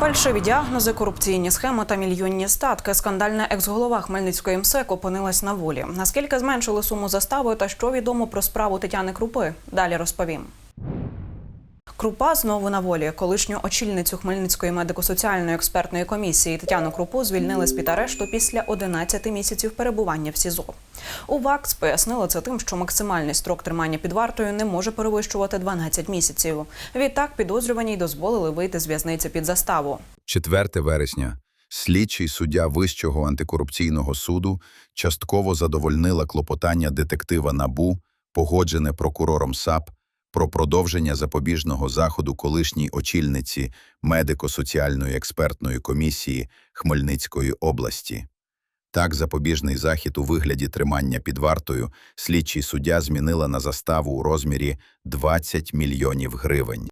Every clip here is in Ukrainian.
Фальшиві діагнози, корупційні схеми та мільйонні статки. Скандальна екс-голова Хмельницької МСЕК опинилась на волі. Наскільки зменшили суму застави та що відомо про справу Тетяни Крупи? Далі розповім. Крупа знову на волі. Колишню очільницю Хмельницької медико-соціальної експертної комісії Тетяну Крупу звільнили з під арешту після 11 місяців перебування в СІЗО. У ВАКС пояснили це тим, що максимальний строк тримання під вартою не може перевищувати 12 місяців. Відтак підозрюваній дозволили вийти з в'язниці під заставу. 4 вересня слідчий суддя Вищого антикорупційного суду частково задовольнила клопотання детектива НАБУ, погоджене прокурором САП, про продовження запобіжного заходу колишній очільниці медико-соціальної експертної комісії Хмельницької області. Так, запобіжний захід у вигляді тримання під вартою слідчий суддя змінила на заставу у розмірі 20 мільйонів гривень.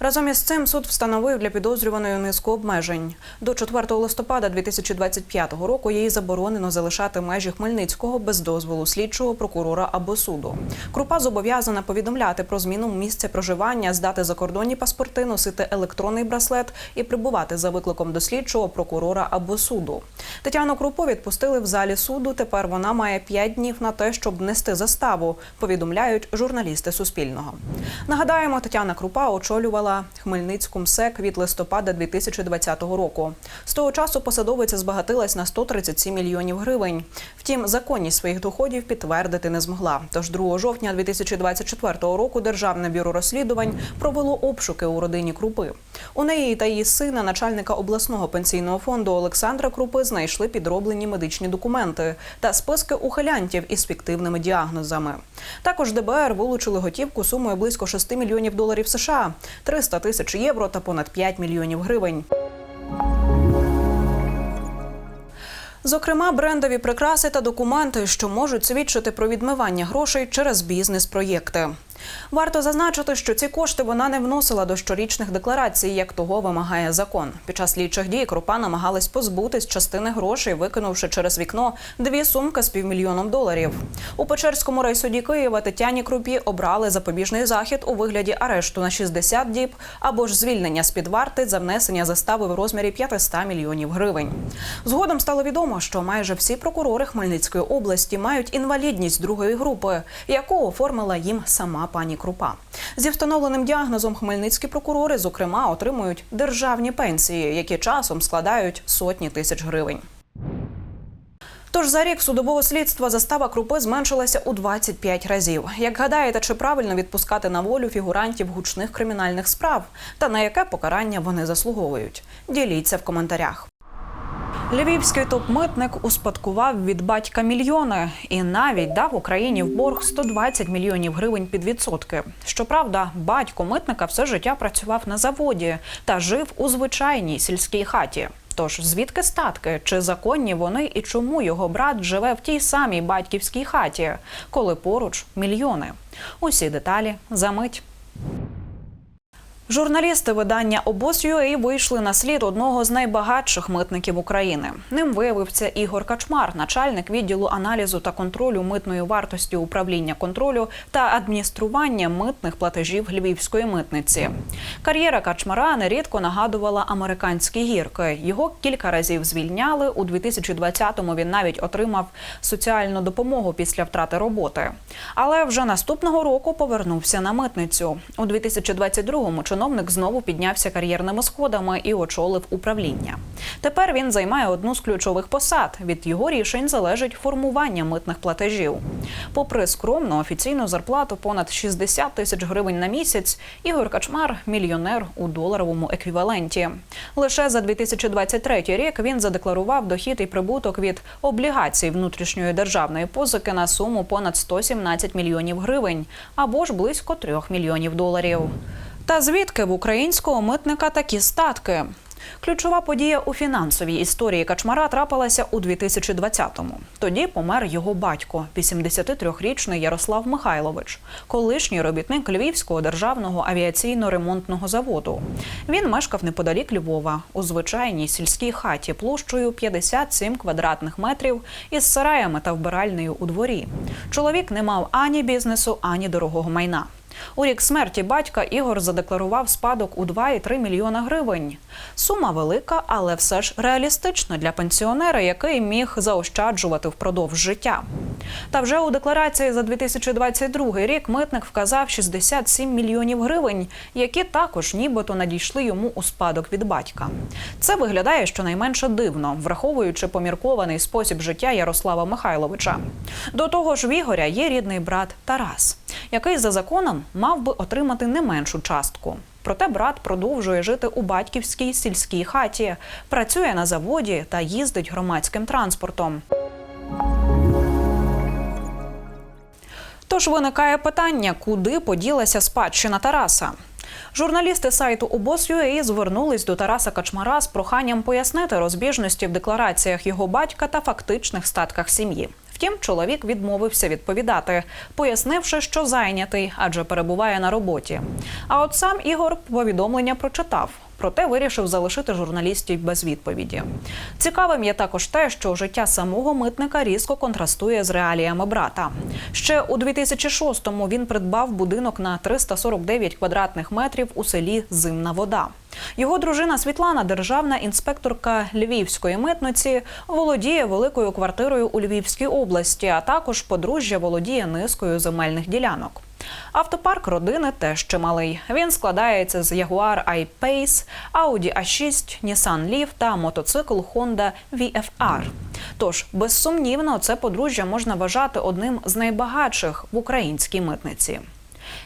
Разом із цим суд встановив для підозрюваної низку обмежень. До 4 листопада 2025 року їй заборонено залишати межі Хмельницького без дозволу слідчого прокурора або суду. Крупа зобов'язана повідомляти про зміну місця проживання, здати закордонні паспорти, носити електронний браслет і прибувати за викликом до слідчого прокурора або суду. Тетяну Крупу відпустили в залі суду. Тепер вона має 5 днів на те, щоб внести заставу. Повідомляють журналісти Суспільного. Нагадаємо, Тетяна Крупа очолювала Хмельницьку МСЕК від листопада 2020 року. З того часу посадовиця збагатилась на 137 мільйонів гривень. Втім, законність своїх доходів підтвердити не змогла. Тож 2 жовтня 2024 року Державне бюро розслідувань провело обшуки у родині Крупи. У неї та її сина, начальника обласного пенсійного фонду Олександра Крупи, знайшли підроблені медичні документи та списки ухилянтів із фіктивними діагнозами. Також ДБР вилучили готівку сумою близько 6 мільйонів доларів США, 300 тисяч євро та понад 5 мільйонів гривень. Зокрема, брендові прикраси та документи, що можуть свідчити про відмивання грошей через бізнес-проєкти. Варто зазначити, що ці кошти вона не вносила до щорічних декларацій, як того вимагає закон. Під час слідчих дій Крупа намагалась позбутись частини грошей, викинувши через вікно дві сумки з півмільйоном доларів. У Печерському райсуді Києва Тетяні Крупі обрали запобіжний захід у вигляді арешту на 60 діб або ж звільнення з під варти за внесення застави в розмірі 500 мільйонів гривень. Згодом стало відомо, що майже всі прокурори Хмельницької області мають інвалідність другої групи, яку оформила їм сама пані Крупа. Зі встановленим діагнозом хмельницькі прокурори, зокрема, отримують державні пенсії, які часом складають сотні тисяч гривень. Тож за рік судового слідства застава крупи зменшилася у 25 разів. Як гадаєте, чи правильно відпускати на волю фігурантів гучних кримінальних справ та на яке покарання вони заслуговують? Діліться в коментарях. Львівський топ-митник успадкував від батька мільйони і навіть дав Україні в борг 120 мільйонів гривень під відсотки. Щоправда, батько митника все життя працював на заводі та жив у звичайній сільській хаті. Тож звідки статки? Чи законні вони і чому його брат живе в тій самій батьківській хаті, коли поруч мільйони? Усі деталі за мить. Журналісти видання «Обоз.UA» вийшли на слід одного з найбагатших митників України. Ним виявився Ігор Качмар, начальник відділу аналізу та контролю митної вартості управління контролю та адміністрування митних платежів Львівської митниці. Кар'єра Качмара нерідко нагадувала американські гірки. Його кілька разів звільняли. У 2020-му він навіть отримав соціальну допомогу після втрати роботи. Але вже наступного року повернувся на митницю. У 2022-му чиновник знову піднявся кар'єрними сходами і очолив управління. Тепер він займає одну з ключових посад. Від його рішень залежить формування митних платежів. Попри скромну офіційну зарплату понад 60 тисяч гривень на місяць, Ігор Качмар мільйонер у доларовому еквіваленті. Лише за 2023 рік він задекларував дохід і прибуток від облігацій внутрішньої державної позики на суму понад 117 мільйонів гривень або ж близько 3 мільйонів доларів. Та звідки в українського митника такі статки? Ключова подія у фінансовій історії Качмара трапилася у 2020-му. Тоді помер його батько, 83-річний Ярослав Михайлович, колишній робітник Львівського державного авіаційно-ремонтного заводу. Він мешкав неподалік Львова у звичайній сільській хаті площею 57 квадратних метрів із сараями та вбиральнею у дворі. Чоловік не мав ані бізнесу, ані дорогого майна. У рік смерті батька Ігор задекларував спадок у 2,3 мільйона гривень. Сума велика, але все ж реалістична для пенсіонера, який міг заощаджувати впродовж життя. Та вже у декларації за 2022 рік митник вказав 67 мільйонів гривень, які також нібито надійшли йому у спадок від батька. Це виглядає щонайменше дивно, враховуючи поміркований спосіб життя Ярослава Михайловича. До того ж, в Ігоря є рідний брат Тарас, який за законом мав би отримати не меншу частку. Проте брат продовжує жити у батьківській сільській хаті, працює на заводі та їздить громадським транспортом. Тож виникає питання, куди поділася спадщина Тараса. Журналісти сайту обоз.ua звернулись до Тараса Качмара з проханням пояснити розбіжності в деклараціях його батька та фактичних статках сім'ї. Втім, чоловік відмовився відповідати, пояснивши, що зайнятий, адже перебуває на роботі. А от сам Ігор повідомлення прочитав. Проте вирішив залишити журналістів без відповіді. Цікавим є також те, що життя самого митника різко контрастує з реаліями брата. Ще у 2006-му він придбав будинок на 349 квадратних метрів у селі Зимна Вода. Його дружина Світлана, державна інспекторка Львівської митниці, володіє великою квартирою у Львівській області, а також подружжя володіє низкою земельних ділянок. Автопарк родини теж чималий. Він складається з Jaguar I-Pace, Audi A6, Nissan Leaf та мотоцикл Honda VFR. Тож, безсумнівно, це подружжя можна вважати одним з найбагатших в українській митниці.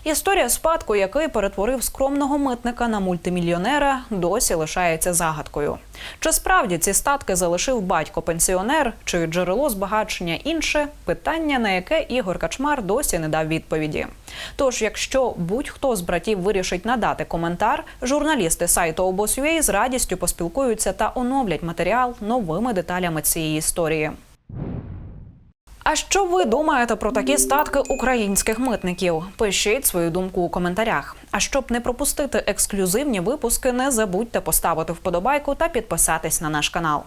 Історія спадку, який перетворив скромного митника на мультимільйонера, досі лишається загадкою. Чи справді ці статки залишив батько-пенсіонер, чи джерело збагачення інше питання, на яке Ігор Качмар досі не дав відповіді. Тож, якщо будь-хто з братів вирішить надати коментар, журналісти сайту обоз.ua з радістю поспілкуються та оновлять матеріал новими деталями цієї історії. А що ви думаєте про такі статки українських митників? Пишіть свою думку у коментарях. А щоб не пропустити ексклюзивні випуски, не забудьте поставити вподобайку та підписатись на наш канал.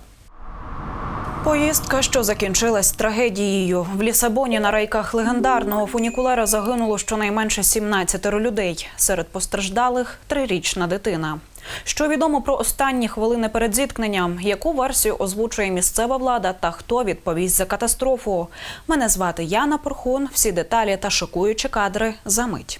Поїздка, що закінчилась трагедією в Лісабоні на рейках легендарного фунікулера загинуло щонайменше 17 людей. Серед постраждалих трирічна дитина. Що відомо про останні хвилини перед зіткненням? Яку версію озвучує місцева влада та хто відповість за катастрофу? Мене звати Яна Порхун. Всі деталі та шокуючі кадри за мить.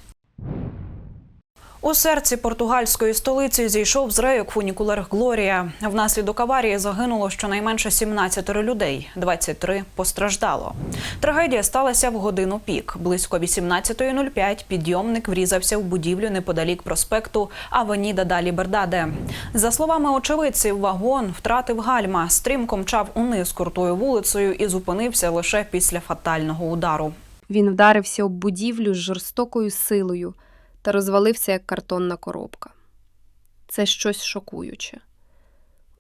У серці португальської столиці зійшов з рейок фунікулер Глорія. Внаслідок аварії загинуло щонайменше 17 людей, 23 постраждало. Трагедія сталася в годину пік. Близько 18.05 підйомник врізався в будівлю неподалік проспекту Авеніда Далі Бердаде. За словами очевидців, вагон втратив гальма, стрімко мчав униз крутою вулицею і зупинився лише після фатального удару. Він вдарився об будівлю з жорстокою силою та розвалився як картонна коробка. Це щось шокуюче.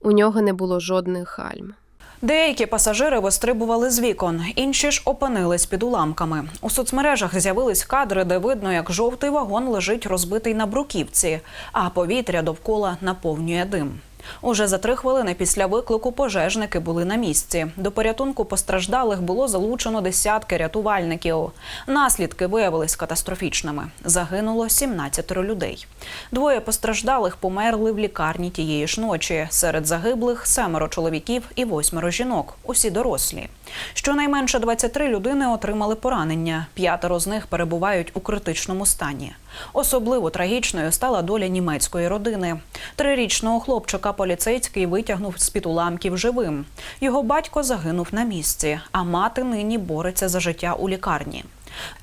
У нього не було жодних гальм. Деякі пасажири вистрибували з вікон, інші ж опинились під уламками. У соцмережах з'явились кадри, де видно, як жовтий вагон лежить розбитий на бруківці, а повітря довкола наповнює дим. Уже за три хвилини після виклику пожежники були на місці. До порятунку постраждалих було залучено десятки рятувальників. Наслідки виявились катастрофічними. Загинуло 17 людей. Двоє постраждалих померли в лікарні тієї ж ночі. Серед загиблих семеро чоловіків і восьмеро жінок. Усі дорослі. Щонайменше 23 людини отримали поранення. П'ятеро з них перебувають у критичному стані. Особливо трагічною стала доля німецької родини. Трирічного хлопчика поліцейський витягнув з під уламків живим. Його батько загинув на місці, а мати нині бореться за життя у лікарні.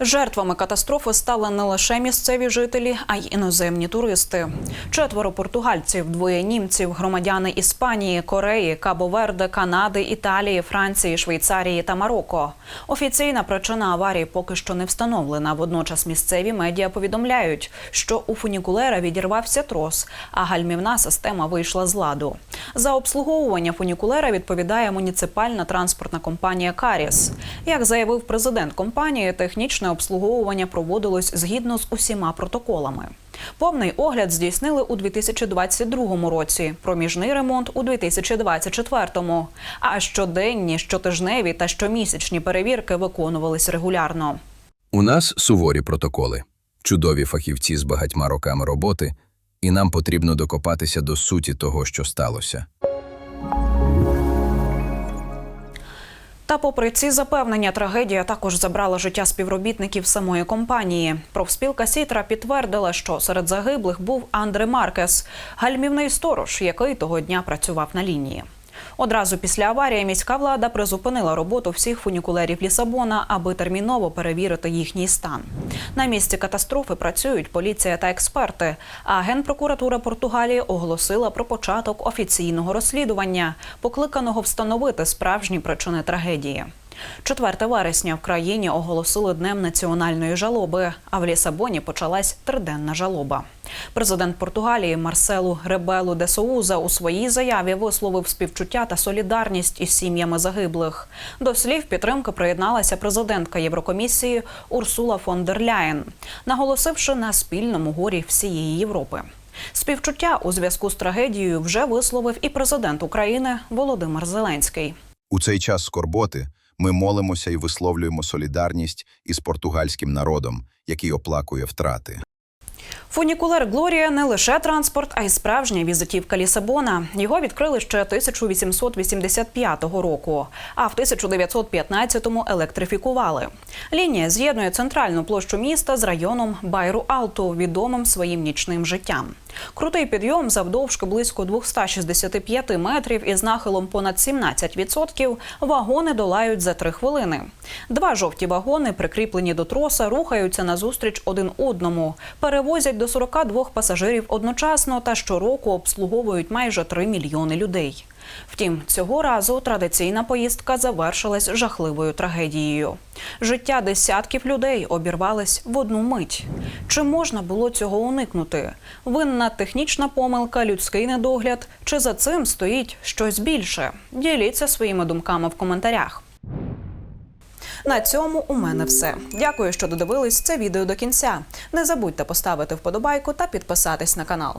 Жертвами катастрофи стали не лише місцеві жителі, а й іноземні туристи. Четверо португальців, двоє німців, громадяни Іспанії, Кореї, Кабо-Верде, Канади, Італії, Франції, Швейцарії та Марокко. Офіційна причина аварії поки що не встановлена. Водночас місцеві медіа повідомляють, що у фунікулера відірвався трос, а гальмівна система вийшла з ладу. За обслуговування фунікулера відповідає муніципальна транспортна компанія Каріс. Як заявив президент компанії, технічне обслуговування проводилось згідно з усіма протоколами. Повний огляд здійснили у 2022 році, проміжний ремонт у 2024. А щоденні, щотижневі та щомісячні перевірки виконувались регулярно. У нас суворі протоколи, чудові фахівці з багатьма роками роботи і нам потрібно докопатися до суті того, що сталося. Та, попри ці запевнення, трагедія також забрала життя співробітників самої компанії. Профспілка Сітра підтвердила, що серед загиблих був Андре Маркес, гальмівний сторож, який того дня працював на лінії. Одразу після аварії міська влада призупинила роботу всіх фунікулерів Лісабона, аби терміново перевірити їхній стан. На місці катастрофи працюють поліція та експерти. А генпрокуратура Португалії оголосила про початок офіційного розслідування, покликаного встановити справжні причини трагедії. 4 вересня в країні оголосили днем національної жалоби, а в Лісабоні почалась триденна жалоба. Президент Португалії Марселу Ребелу де Соуза у своїй заяві висловив співчуття та солідарність із сім'ями загиблих. До слів підтримки приєдналася президентка Єврокомісії Урсула фон дер Ляєн, наголосивши на спільному горі всієї Європи. Співчуття у зв'язку з трагедією вже висловив і президент України Володимир Зеленський. У цей час скорботи ми молимося і висловлюємо солідарність із португальським народом, який оплакує втрати. Фунікулер Глорія не лише транспорт, а й справжня візитівка Лісабона. Його відкрили ще 1885 року, а в 1915-му електрифікували. Лінія з'єднує центральну площу міста з районом Байру Алто, відомим своїм нічним життям. Крутий підйом завдовжки близько 265 метрів із нахилом понад 17% вагони долають за три хвилини. Два жовті вагони, прикріплені до троса, рухаються назустріч один одному, перевозять до 42 пасажирів одночасно та щороку обслуговують майже 3 мільйони людей. Втім, цього разу традиційна поїздка завершилась жахливою трагедією. Життя десятків людей обірвались в одну мить. Чи можна було цього уникнути? Винна технічна помилка, людський недогляд, чи за цим стоїть щось більше? Діліться своїми думками в коментарях. На цьому у мене все. Дякую, що додивились це відео до кінця. Не забудьте поставити вподобайку та підписатись на канал.